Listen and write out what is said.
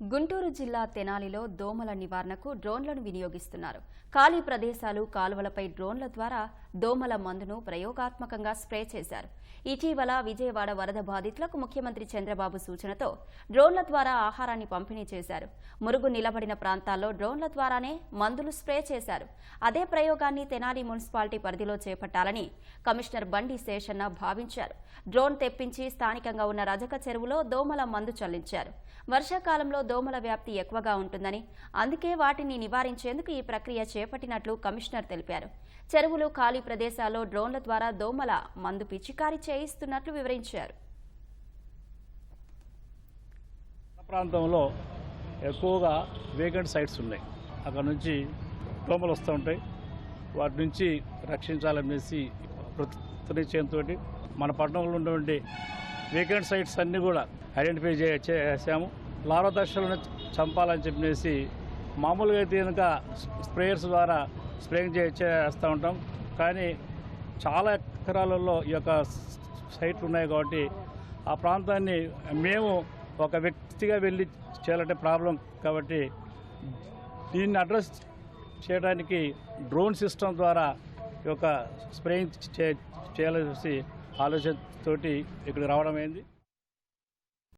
గుంటూరు జిల్లా తెనాలిలో దోమల నివారణకు డ్రోన్లను వినియోగిస్తున్నారు. ఖాళీ ప్రదేశాలు కాలువలపై డ్రోన్ల ద్వారా దోమల మందును ప్రయోగాత్మకంగా స్ప్రే చేశారు. ఇటీవల విజయవాడ వరద బాధితులకు ముఖ్యమంత్రి చంద్రబాబు సూచనతో డ్రోన్ల ద్వారా ఆహారాన్ని పంపిణీ చేశారు. మురుగు నిలబడిన ప్రాంతాల్లో డ్రోన్ల ద్వారానే మందులు స్ప్రే చేశారు. అదే ప్రయోగాన్ని తెనాలి మున్సిపాలిటీ పరిధిలో చేపట్టాలని కమిషనర్ బండి శేషన్న భావించారు. డ్రోన్ తెప్పించి స్థానికంగా ఉన్న రజక చెరువులో దోమల మందు చల్లించారు. వర్షాకాలంలో దోమల వ్యాప్తి ఎక్కువగా ఉంటుందని అందుకే వాటిని నివారించేందుకు ఈ ప్రక్రియ చేపట్టినట్లు కమిషనర్ తెలిపారు. చెరువులు ఖాళీ ప్రదేశాల్లో డ్రోన్ల ద్వారా దోమల మందు పిచికారీ చేయిస్తున్నట్లు వివరించారు. ప్రాంతంలో ఎక్కువగా వేకెంట్ సైట్స్ ఉన్నాయి. అక్కడ నుంచి దోమలు వస్తూ ఉంటాయి. వాటి నుంచి రక్షించాలనేసి ప్రతినిశ్చయంతో మన పట్టణంలో ఉన్నటువంటి వేకెంట్ సైట్స్ అన్నీ కూడా ఐడెంటిఫై చేసాము లారో చంపాలని చెప్పేసి మామూలుగా అయితే కనుక స్ప్రేయర్స్ ద్వారా స్ప్రేయింగ్ చేస్తూ ఉంటాం. కానీ చాలా ఎకరాలలో ఈ యొక్క సైట్లు ఉన్నాయి కాబట్టి ఆ ప్రాంతాన్ని మేము ఒక వ్యక్తిగా వెళ్ళి చేయాలంటే ప్రాబ్లం కాబట్టి దీన్ని అడ్రస్ చేయడానికి డ్రోన్ సిస్టమ్ ద్వారా ఈ యొక్క స్ప్రేయింగ్ చే చేయాల్సి ఆలోచనతోటి ఇక్కడికి రావడం అయింది.